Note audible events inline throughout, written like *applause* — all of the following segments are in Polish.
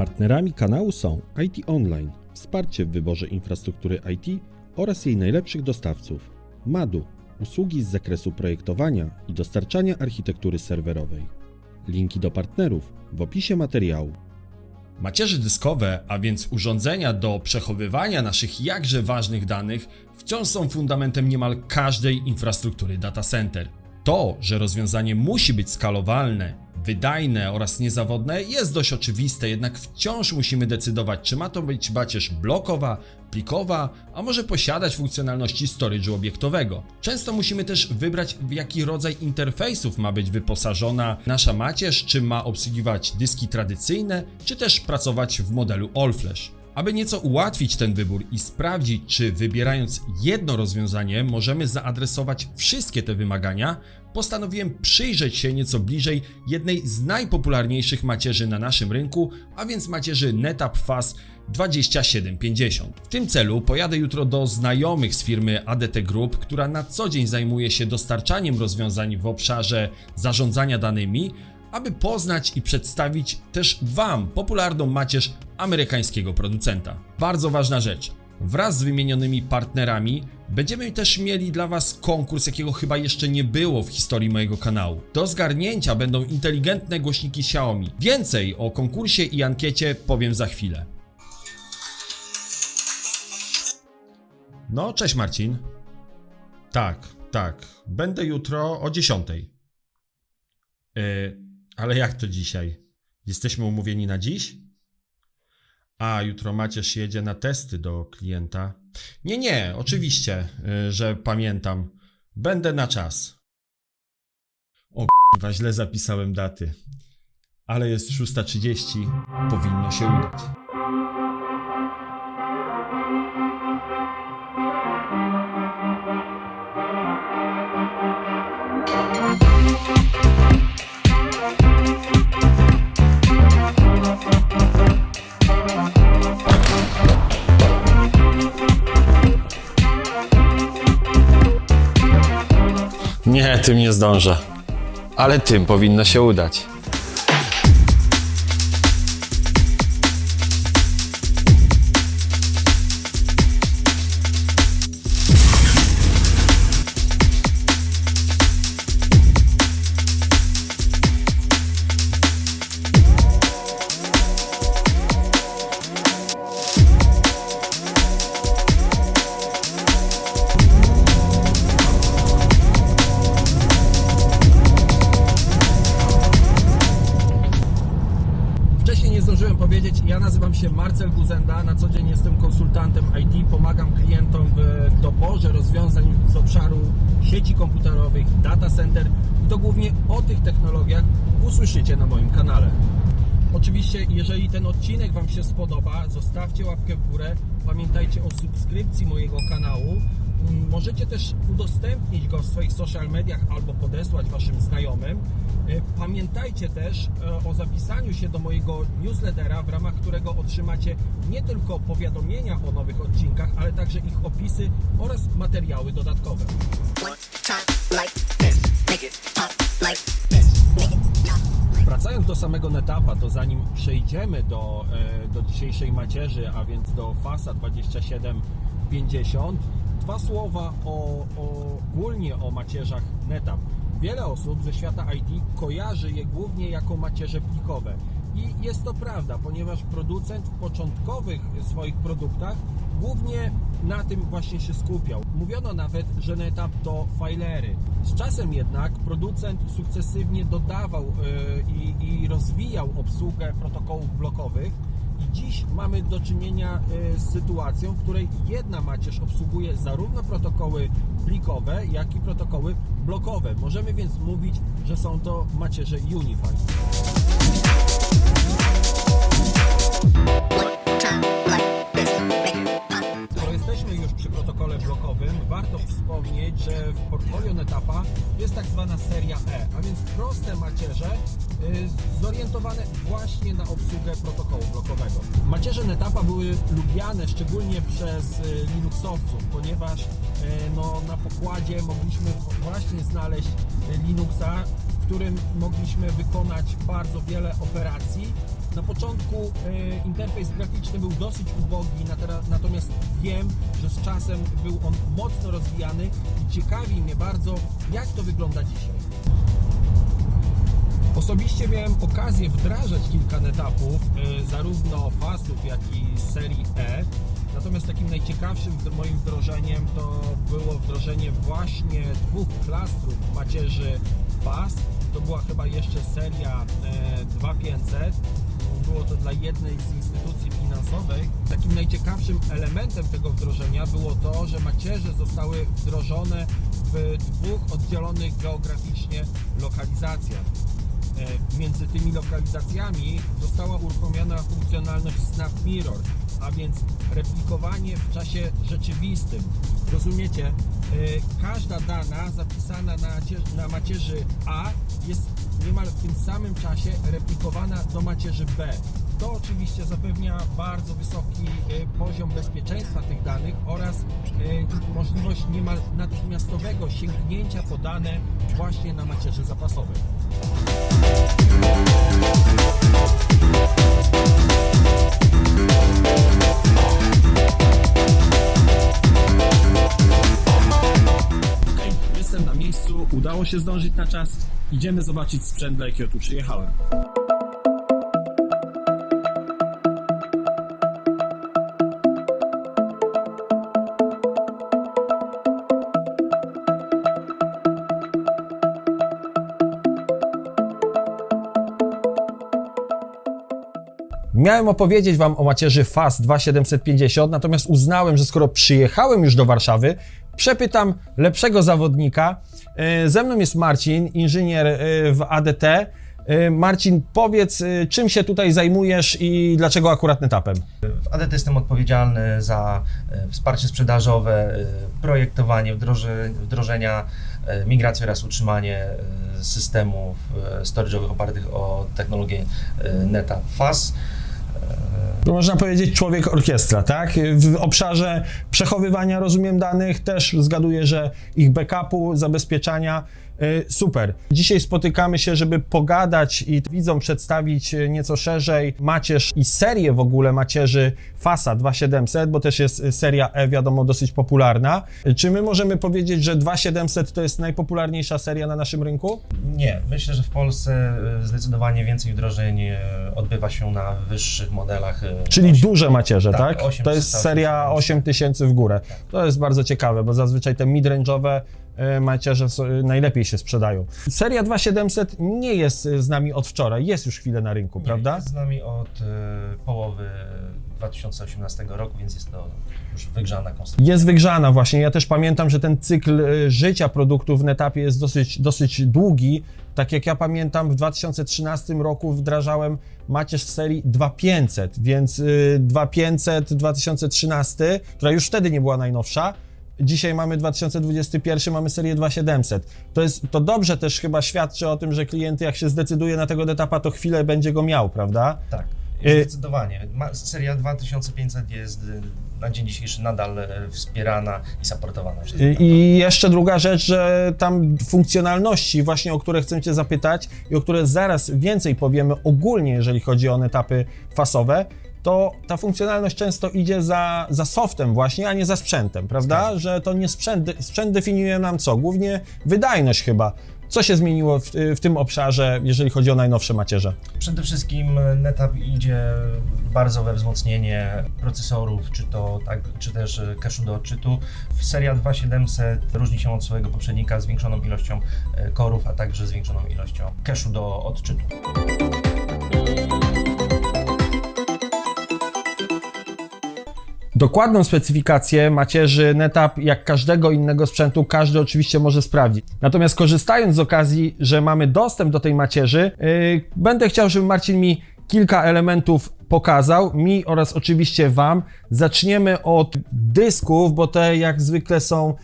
Partnerami kanału są IT Online, wsparcie w wyborze infrastruktury IT oraz jej najlepszych dostawców. Madu, usługi z zakresu projektowania i dostarczania architektury serwerowej. Linki do partnerów w opisie materiału. Macierze dyskowe, a więc urządzenia do przechowywania naszych jakże ważnych danych, wciąż są fundamentem niemal każdej infrastruktury data center. To, że rozwiązanie musi być skalowalne, wydajne oraz niezawodne jest dość oczywiste, jednak wciąż musimy decydować, czy ma to być macierz blokowa, plikowa, a może posiadać funkcjonalności storage'u obiektowego. Często musimy też wybrać, w jaki rodzaj interfejsów ma być wyposażona nasza macierz, czy ma obsługiwać dyski tradycyjne, czy też pracować w modelu All Flash. Aby nieco ułatwić ten wybór i sprawdzić, czy wybierając jedno rozwiązanie możemy zaadresować wszystkie te wymagania, postanowiłem przyjrzeć się nieco bliżej jednej z najpopularniejszych macierzy na naszym rynku, a więc macierzy NetApp FAS 2750. W tym celu pojadę jutro do znajomych z firmy ADT Group, która na co dzień zajmuje się dostarczaniem rozwiązań w obszarze zarządzania danymi, aby poznać i przedstawić też Wam popularną macierz amerykańskiego producenta. Bardzo ważna rzecz. Wraz z wymienionymi partnerami będziemy też mieli dla Was konkurs, jakiego chyba jeszcze nie było w historii mojego kanału. Do zgarnięcia będą inteligentne głośniki Xiaomi. Więcej o konkursie i ankiecie powiem za chwilę. No, cześć Marcin. Tak, tak. Będę jutro o 10. Yy, ale jak to dzisiaj? Jesteśmy umówieni na dziś? A, jutro Macierz jedzie na testy do klienta. Nie, nie, oczywiście, yy, że pamiętam. Będę na czas. O kurwa, źle zapisałem daty. Ale jest 6.30, powinno się udać. Nie, tym nie zdążę. Ale tym powinno się udać. Center i to głównie o tych technologiach usłyszycie na moim kanale. Oczywiście, jeżeli ten odcinek Wam się spodoba, zostawcie łapkę w górę. Pamiętajcie o subskrypcji mojego kanału. Mm, Możecie też udostępnić go w swoich social mediach albo podesłać Waszym znajomym. E, Pamiętajcie też e, o zapisaniu się do mojego newslettera, w ramach którego otrzymacie nie tylko powiadomienia o nowych odcinkach, ale także ich opisy oraz materiały dodatkowe. Wracając do samego netapa, to zanim przejdziemy do, e, do dzisiejszej macierzy, a więc do FASA 2750, dwa słowa o, o, ogólnie o macierzach netap. Wiele osób ze świata IT kojarzy je głównie jako macierze plikowe. I jest to prawda, ponieważ producent w początkowych swoich produktach głównie na tym właśnie się skupiał. Mówiono nawet, że NetApp to filery. Z czasem jednak producent sukcesywnie dodawał yy, i, rozwijał obsługę protokołów blokowych i dziś mamy do czynienia yy, z sytuacją, w której jedna macierz obsługuje zarówno protokoły plikowe, jak i protokoły blokowe. Możemy więc mówić, że są to macierze Unified. Blokowym, warto wspomnieć, że w portfolio NetAppa jest tak zwana seria E, a więc proste macierze y, zorientowane właśnie na obsługę protokołu blokowego. Macierze NetAppa były lubiane szczególnie przez y, Linuxowców, ponieważ y, no, na pokładzie mogliśmy właśnie znaleźć Linuxa, w którym mogliśmy wykonać bardzo wiele operacji, Na początku e, interfejs graficzny był dosyć ubogi, natomiast wiem, że z czasem był on mocno rozwijany i ciekawi mnie bardzo, jak to wygląda dzisiaj. Osobiście miałem okazję wdrażać kilka netapów, e, zarówno fasów, jak i serii E. Natomiast takim najciekawszym moim wdrożeniem to było wdrożenie właśnie dwóch klastrów macierzy fas. To była chyba jeszcze seria e, 2500. Było to dla jednej z instytucji finansowych. Takim najciekawszym elementem tego wdrożenia było to, że macierze zostały wdrożone w dwóch oddzielonych geograficznie lokalizacjach. E, Między tymi lokalizacjami została uruchomiona funkcjonalność Snap Mirror, a więc replikowanie w czasie rzeczywistym. Rozumiecie? E, Każda dana zapisana na, cie- na macierzy A jest niemal w tym samym czasie replikowana do macierzy B. To oczywiście zapewnia bardzo wysoki e, poziom bezpieczeństwa tych danych oraz e, możliwość niemal natychmiastowego sięgnięcia po dane właśnie na macierzy zapasowej. Jestem na miejscu, udało się zdążyć na czas. Idziemy zobaczyć sprzęt, dla jakiego tu przyjechałem. Miałem opowiedzieć Wam o macierzy FAS 2750, natomiast uznałem, że skoro przyjechałem już do Warszawy, przepytam lepszego zawodnika. E, Ze mną jest Marcin, inżynier e, w ADT. E, Marcin, powiedz, czym się tutaj zajmujesz i dlaczego akurat netapem? W ADT jestem odpowiedzialny za wsparcie sprzedażowe, projektowanie, wdroże, wdrożenia, migrację oraz utrzymanie systemów storage'owych opartych o technologię NetApp FAS. To można powiedzieć człowiek orkiestra, tak? W obszarze przechowywania, rozumiem, danych też zgaduję, że ich backupu, zabezpieczania. y, Super. Dzisiaj spotykamy się, żeby pogadać i widzom przedstawić y, nieco szerzej macierz i serię w ogóle macierzy FASA 2700, bo też jest y, seria E, wiadomo, dosyć popularna. Czy my możemy powiedzieć, że 2700 to jest najpopularniejsza seria na naszym rynku? Nie, myślę, że w Polsce zdecydowanie więcej wdrożeń odbywa się na wyższych modelach. Czyli osiem- duże macierze, tak? Tak, 8 to jest przystawek. seria 8000 w górę. To jest bardzo ciekawe, bo zazwyczaj te midrange'owe e, macierze e, najlepiej się sprzedają. Seria 2700 nie jest z nami od wczoraj, jest już chwilę na rynku, Nie, prawda? Jest z nami od e, połowy 2018 roku, więc jest to już wygrzana konstrukcja. Jest wygrzana właśnie. Ja też pamiętam, że ten cykl e, życia produktu w Netapie jest dosyć, dosyć długi. Tak jak ja pamiętam, w 2013 roku wdrażałem macierz w serii 2500, więc y, 2500 2013, która już wtedy nie była najnowsza. Dzisiaj mamy 2021, mamy serię 2700. To, jest, to dobrze też chyba świadczy o tym, że klienty jak się zdecyduje na tego etapa, to chwilę będzie go miał, prawda? Tak, zdecydowanie. Ma, seria 2500 jest y, na dzień dzisiejszy nadal y, wspierana i supportowana I- jeszcze druga rzecz, że tam funkcjonalności, właśnie o które chcę Cię zapytać i o które zaraz więcej powiemy ogólnie, jeżeli chodzi o etapy fasowe, to ta funkcjonalność często idzie za, za softem właśnie, a nie za sprzętem, prawda? Że to nie sprzęt, sprzęt definiuje nam co? Głównie wydajność chyba. Co się zmieniło w, w tym obszarze, jeżeli chodzi o najnowsze macierze? Przede wszystkim NetApp idzie bardzo we wzmocnienie procesorów, czy to tak, czy też cache'u do odczytu. Seria 2700 różni się od swojego poprzednika zwiększoną ilością y, korów, a także zwiększoną ilością cache'u do odczytu. Dokładną specyfikację macierzy NetApp, jak każdego innego sprzętu, każdy oczywiście może sprawdzić. Natomiast korzystając z okazji, że mamy dostęp do tej macierzy, yy, będę chciał, żeby Marcin mi kilka elementów pokazał, mi oraz oczywiście Wam. Zaczniemy od dysków, bo te jak zwykle są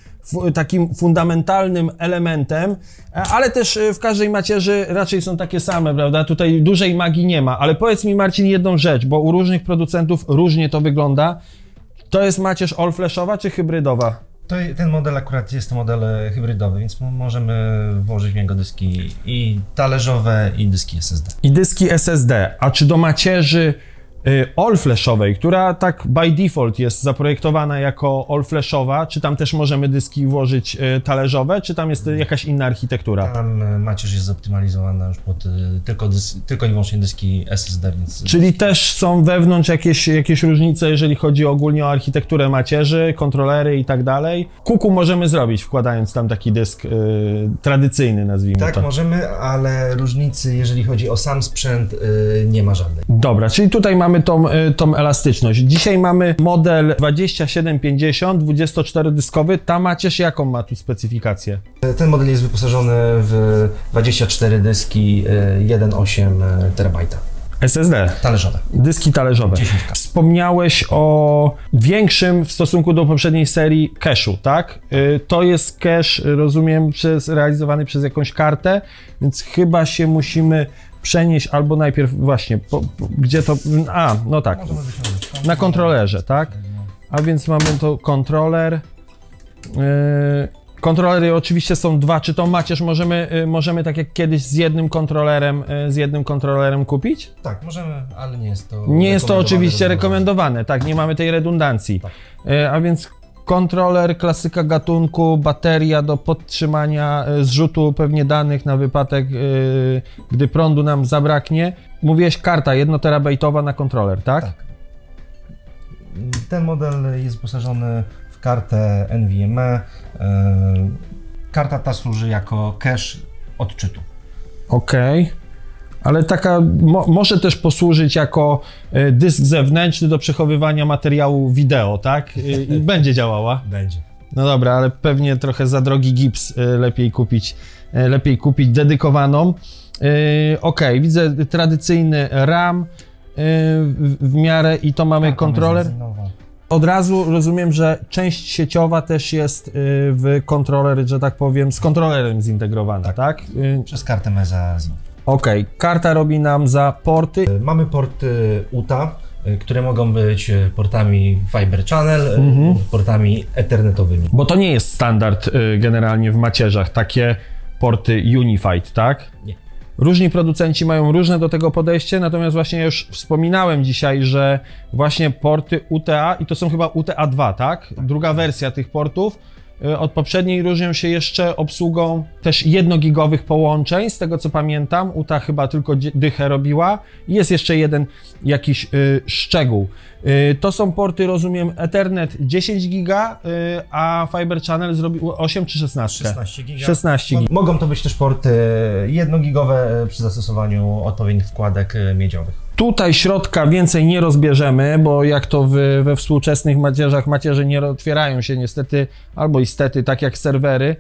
takim fundamentalnym elementem, e, ale też e, w każdej macierzy raczej są takie same, prawda? Tutaj dużej magii nie ma, ale powiedz mi Marcin jedną rzecz, bo u różnych producentów różnie to wygląda. To jest macierz all-flashowa czy hybrydowa? To, ten model akurat jest to model e, hybrydowy, więc mo- możemy włożyć w niego dyski i talerzowe, i dyski SSD. I dyski SSD. A czy do macierzy all-flashowej, która tak by default jest zaprojektowana jako all-flashowa, czy tam też możemy dyski włożyć y, talerzowe, czy tam jest y, jakaś inna architektura? Tam e, macierz jest zoptymalizowana już pod tylko, dys, tylko i wyłącznie dyski SSD, więc Czyli też są wewnątrz jakieś, jakieś różnice, jeżeli chodzi ogólnie o architekturę macierzy, kontrolery i tak dalej. Kuku możemy zrobić, wkładając tam taki dysk y, tradycyjny, nazwijmy tak to. możemy, ale różnicy, jeżeli chodzi o sam sprzęt, nie ma żadnej. Dobra, czyli tutaj mamy tą, y, tą elastyczność. Dzisiaj mamy model 2750, 24-dyskowy. Ta macierz jaką ma tu specyfikację? Ten model jest wyposażony w 24 dyski e, 1,8 terabajta. SSD. Talerzowe. Dyski talerzowe. 10K. Wspomniałeś o większym w stosunku do poprzedniej serii cache'u, tak? Y, To jest cache, rozumiem, przez, realizowany przez jakąś kartę, więc chyba się musimy przenieść albo najpierw właśnie, po, po, gdzie to... A, no tak, na kontrolerze, tak? A więc mamy to kontroler. Yy, kontrolery oczywiście są dwa. Czy tą macierz możemy, yy, możemy tak jak kiedyś z jednym kontrolerem, yy, z jednym kontrolerem kupić? Tak, możemy, ale nie jest to. Nie jest to oczywiście do- rekomendowane, tak, nie mamy tej redundancji. Tak. Yy, a więc kontroler, klasyka gatunku, bateria do podtrzymania yy, zrzutu pewnie danych na wypadek, yy, gdy prądu nam zabraknie. Mówiłeś karta 1 terabajtowa na kontroler, tak? Tak. Ten model jest wyposażony w kartę NVMe. e, Karta ta służy jako cache odczytu. Okej. Ale taka mo, może też posłużyć jako e, dysk zewnętrzny do przechowywania materiału wideo, tak? I, *laughs* będzie działała. Będzie. No dobra, ale pewnie trochę za drogi gips e, lepiej kupić, e, lepiej kupić dedykowaną. Okej, widzę tradycyjny RAM w, miarę i to mamy kontroler. Od razu rozumiem, że część sieciowa też jest w kontroler, że tak powiem, z kontrolerem zintegrowana, tak? Y, Przez kartę Mesa Okej, karta robi nam za porty. Mamy porty UTA, e, które mogą być e, portami Fiber Channel, e, Mhm. portami ethernetowymi. Bo to nie jest standard generalnie w macierzach, takie porty Unified, tak? Nie. Różni producenci mają różne do tego podejście, natomiast właśnie już wspominałem dzisiaj, że właśnie porty UTA, i to są chyba UTA 2, tak? Druga wersja tych portów, od poprzedniej różnią się jeszcze obsługą też jednogigowych połączeń, z tego co pamiętam. UTA chyba tylko dychę robiła. Jest jeszcze jeden jakiś y, szczegół. Y, to są porty, rozumiem, Ethernet 10 giga, y, a Fiber Channel zrobił 8 czy 16? 16 giga. 16 giga. Mogą to być też porty jednogigowe e, przy zastosowaniu odpowiednich wkładek e, miedziowych. Tutaj środka więcej nie rozbierzemy, bo jak to w, we współczesnych macierzach, macierze nie otwierają się niestety, albo istety, tak jak serwery.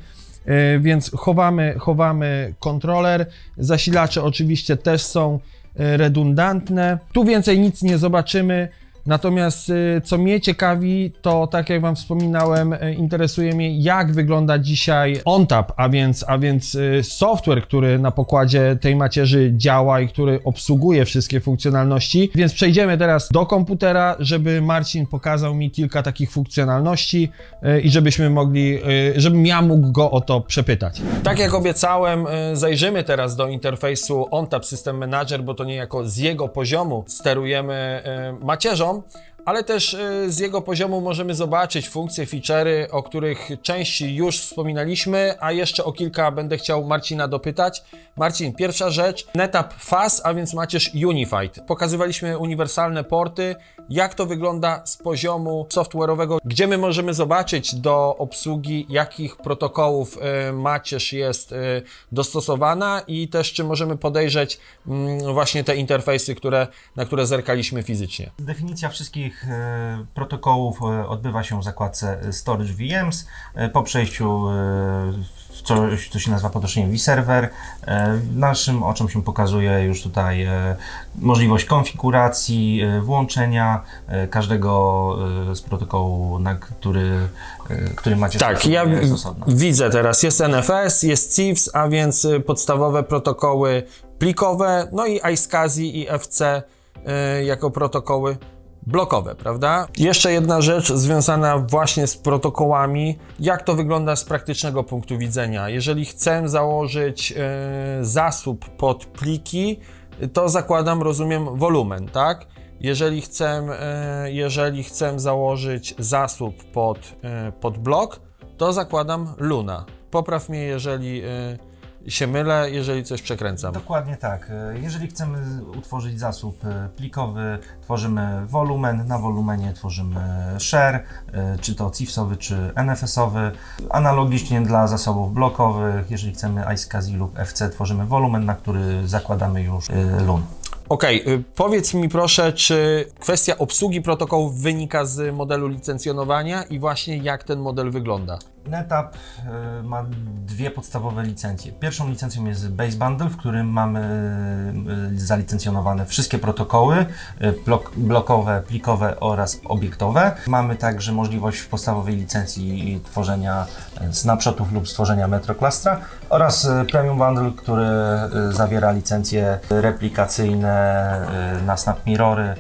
Yy, Więc chowamy, chowamy kontroler. Zasilacze oczywiście też są yy, redundantne. Tu więcej nic nie zobaczymy. Natomiast yy, co mnie ciekawi, to tak jak Wam wspominałem, yy, interesuje mnie jak wygląda dzisiaj OnTap, a więc, a więc yy, software, który na pokładzie tej macierzy działa i który obsługuje wszystkie funkcjonalności. Więc przejdziemy teraz do komputera, żeby Marcin pokazał mi kilka takich funkcjonalności i żebyśmy mogli, żebym ja mógł go o to przepytać. Tak jak obiecałem, zajrzymy teraz do interfejsu OnTap System Manager, bo to niejako z jego poziomu sterujemy yy, macierzą ale też y, z jego poziomu możemy zobaczyć funkcje, feature'y, o których części już wspominaliśmy, a jeszcze o kilka będę chciał Marcina dopytać. Marcin, pierwsza rzecz, NetApp FAS, a więc macierz Unified. Pokazywaliśmy uniwersalne porty. Jak to wygląda z poziomu software'owego? Gdzie my możemy zobaczyć do obsługi, jakich protokołów y, macierz jest y, dostosowana i też czy możemy podejrzeć mm, właśnie te interfejsy, które, na które zerkaliśmy fizycznie. Definicja wszystkich e, protokołów e, odbywa się w zakładce Storage VMs e, po przejściu w coś, co się nazywa podnoszeniem vServer. Naszym oczom się pokazuje już tutaj możliwość konfiguracji, włączenia każdego z protokołu, na który, który macie Tak, ja widzę teraz. Jest NFS, jest CIFS, a więc podstawowe protokoły plikowe, no i iSCSI i FC jako protokoły blokowe, prawda? Jeszcze jedna rzecz związana właśnie z protokołami. Jak to wygląda z praktycznego punktu widzenia? Jeżeli chcę założyć e, zasób pod pliki, to zakładam, rozumiem, wolumen, tak? Jeżeli chcę, e, jeżeli chcę założyć zasób pod, e, pod blok, to zakładam luna. Popraw mnie, jeżeli się mylę, jeżeli coś przekręcam. Dokładnie tak. Jeżeli chcemy utworzyć zasób e, plikowy, tworzymy wolumen, na wolumenie tworzymy share, e, czy to CIFS-owy, czy NFS-owy. Analogicznie dla zasobów blokowych, jeżeli chcemy iSCSI lub FC, tworzymy wolumen, na który zakładamy już e, LUN. Okej, y, powiedz mi proszę, czy kwestia obsługi protokołów wynika z modelu licencjonowania i właśnie jak ten model wygląda? NetApp e, ma dwie podstawowe licencje. Pierwszą licencją jest Base Bundle, w którym mamy e, zalicencjonowane wszystkie protokoły blok, blokowe, plikowe oraz obiektowe. Mamy także możliwość w podstawowej licencji tworzenia snapshotów lub stworzenia metroclustra oraz Premium Bundle, który zawiera licencje replikacyjne na Snap Mirrory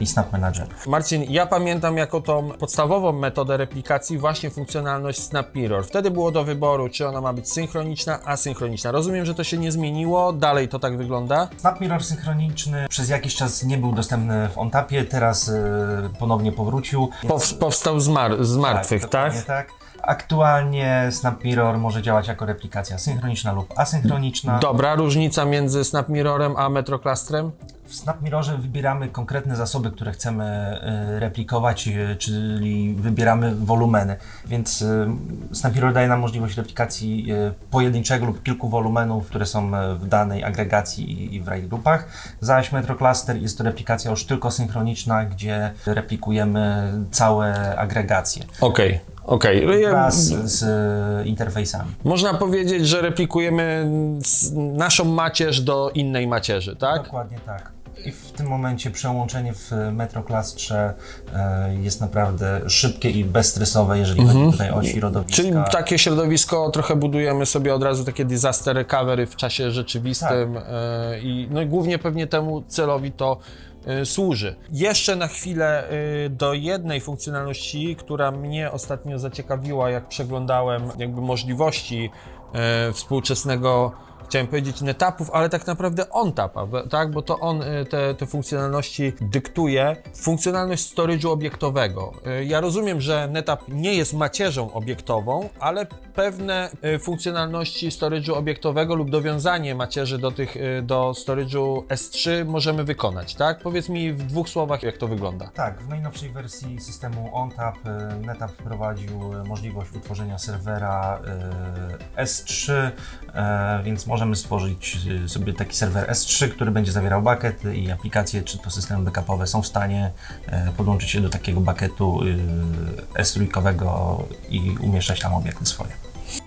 i Snap Manager. Marcin, ja pamiętam jako tą podstawową metodę replikacji właśnie funkcjonalność Snap Mirror. Wtedy było do wyboru, czy ona ma być synchroniczna, asynchroniczna. Rozumiem, że to się nie zmieniło, dalej to tak wygląda. Snap Mirror synchroniczny przez jakiś czas nie był dostępny w OnTapie, teraz e, ponownie powrócił. Pow, powstał z, mar- z martwych, tak? dokładnie tak. Aktualnie Snap Mirror może działać jako replikacja synchroniczna lub asynchroniczna. Dobra, różnica między Snap Mirrorem a Metroclusterem? W Snap Mirrorze wybieramy konkretne zasoby, które chcemy e, replikować, e, czyli wybieramy wolumeny. Więc e, Snap Mirror daje nam możliwość replikacji pojedynczego lub kilku wolumenów, które są w danej agregacji i- w RAID grupach. Zaś Metrocluster jest to replikacja już tylko synchroniczna, gdzie replikujemy całe agregacje Okej, okej. Ja- wraz z interfejsami. Można powiedzieć, że replikujemy naszą macierz do innej macierzy, tak? Dokładnie tak. I w tym momencie przełączenie w Metroclustrze e, jest naprawdę szybkie i bezstresowe, jeżeli chodzi tutaj o środowiska. Czyli takie środowisko trochę budujemy sobie od razu takie disaster recovery w czasie rzeczywistym e, i no i głównie pewnie temu celowi to e, służy. Jeszcze na chwilę e, do jednej funkcjonalności, która mnie ostatnio zaciekawiła, jak przeglądałem jakby możliwości e, współczesnego chciałem powiedzieć netapów, ale tak naprawdę on tapa, tak? Bo to on y, te, te funkcjonalności dyktuje. Funkcjonalność storage'u obiektowego. Y, Ja rozumiem, że netap nie jest macierzą obiektową, ale pewne y, funkcjonalności storage'u obiektowego lub dowiązanie macierzy do tych, do storage'u S3 możemy wykonać, tak? Powiedz mi w dwóch słowach, jak to wygląda. Tak, w najnowszej wersji systemu OnTap NetApp wprowadził możliwość utworzenia serwera e, S3, e, więc możemy stworzyć e, sobie taki serwer S3, który będzie zawierał bucket i aplikacje czy to systemy backupowe są w stanie e, podłączyć się do takiego bucketu e, S3 i umieszczać tam obiekty swoje.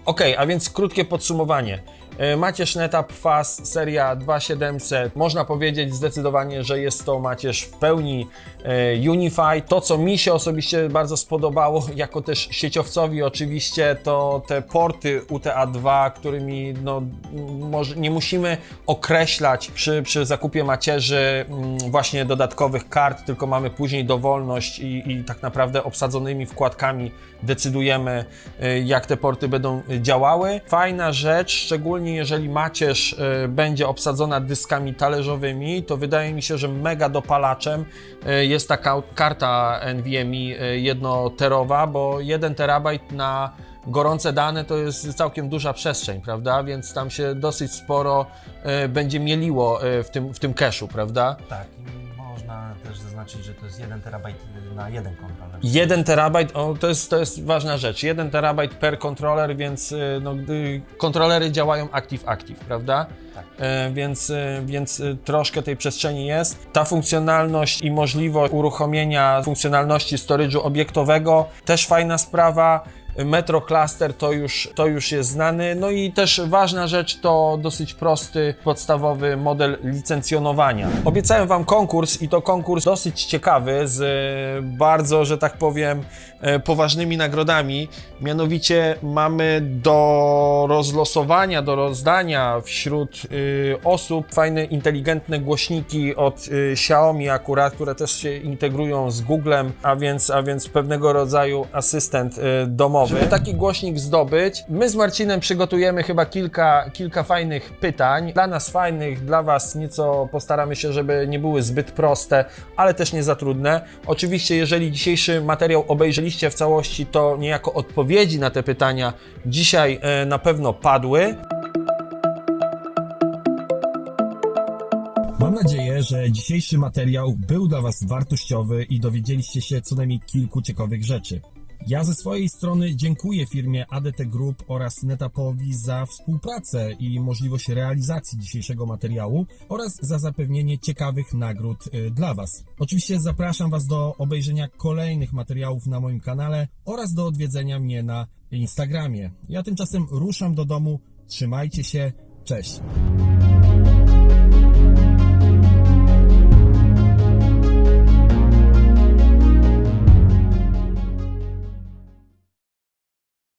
Okej, a więc krótkie podsumowanie. E, Macierz NetApp FAS seria 2700. Można powiedzieć zdecydowanie, że jest to macierz w pełni e, Unified. To, co mi się osobiście bardzo spodobało, jako też sieciowcowi oczywiście, to te porty UTA2, którymi no, nie musimy określać przy, przy zakupie macierzy mm, właśnie dodatkowych kart, tylko mamy później dowolność i, i tak naprawdę obsadzonymi wkładkami decydujemy, y, jak te porty będą działały. Fajna rzecz, szczególnie jeżeli macierz y, będzie obsadzona dyskami talerzowymi, to wydaje mi się, że mega dopalaczem y, jest taka karta NVMe jednoterowa, bo 1 terabajt na gorące dane to jest całkiem duża przestrzeń, prawda? Więc tam się dosyć sporo y, będzie mieliło w tym, w tym cache'u, prawda? Tak, też zaznaczyć, że to jest 1 terabajt na jeden kontroler. 1 terabajt, o, to, jest, to jest ważna rzecz. 1 terabajt per kontroler, więc y, no, gdy kontrolery działają active-active, prawda? Tak. E, więc, y, więc y, troszkę tej przestrzeni jest. Ta funkcjonalność i możliwość uruchomienia funkcjonalności storage'u obiektowego też fajna sprawa. Metro Cluster to już, to już jest znany. No i też ważna rzecz to dosyć prosty, podstawowy model licencjonowania. Obiecałem Wam konkurs i to konkurs dosyć ciekawy z e, bardzo, że tak powiem, e, poważnymi nagrodami. Mianowicie mamy do rozlosowania, do rozdania wśród y, osób fajne, inteligentne głośniki od Xiaomi akurat, które też się integrują z Googlem, a więc, a więc pewnego rodzaju asystent y, domowy. Żeby taki głośnik zdobyć, my z Marcinem przygotujemy chyba kilka, kilka fajnych pytań. Dla nas fajnych, dla Was nieco postaramy się, żeby nie były zbyt proste, ale też nie za trudne. Oczywiście, jeżeli dzisiejszy materiał obejrzeliście w całości, to niejako odpowiedzi na te pytania dzisiaj e, na pewno padły. Mam nadzieję, że dzisiejszy materiał był dla Was wartościowy i dowiedzieliście się co najmniej kilku ciekawych rzeczy. Ja ze swojej strony dziękuję firmie ADT Group oraz Netapowi za współpracę i możliwość realizacji dzisiejszego materiału oraz za zapewnienie ciekawych nagród y, dla Was. Oczywiście zapraszam Was do obejrzenia kolejnych materiałów na moim kanale oraz do odwiedzenia mnie na Instagramie. Ja tymczasem ruszam do domu. Trzymajcie się. Cześć.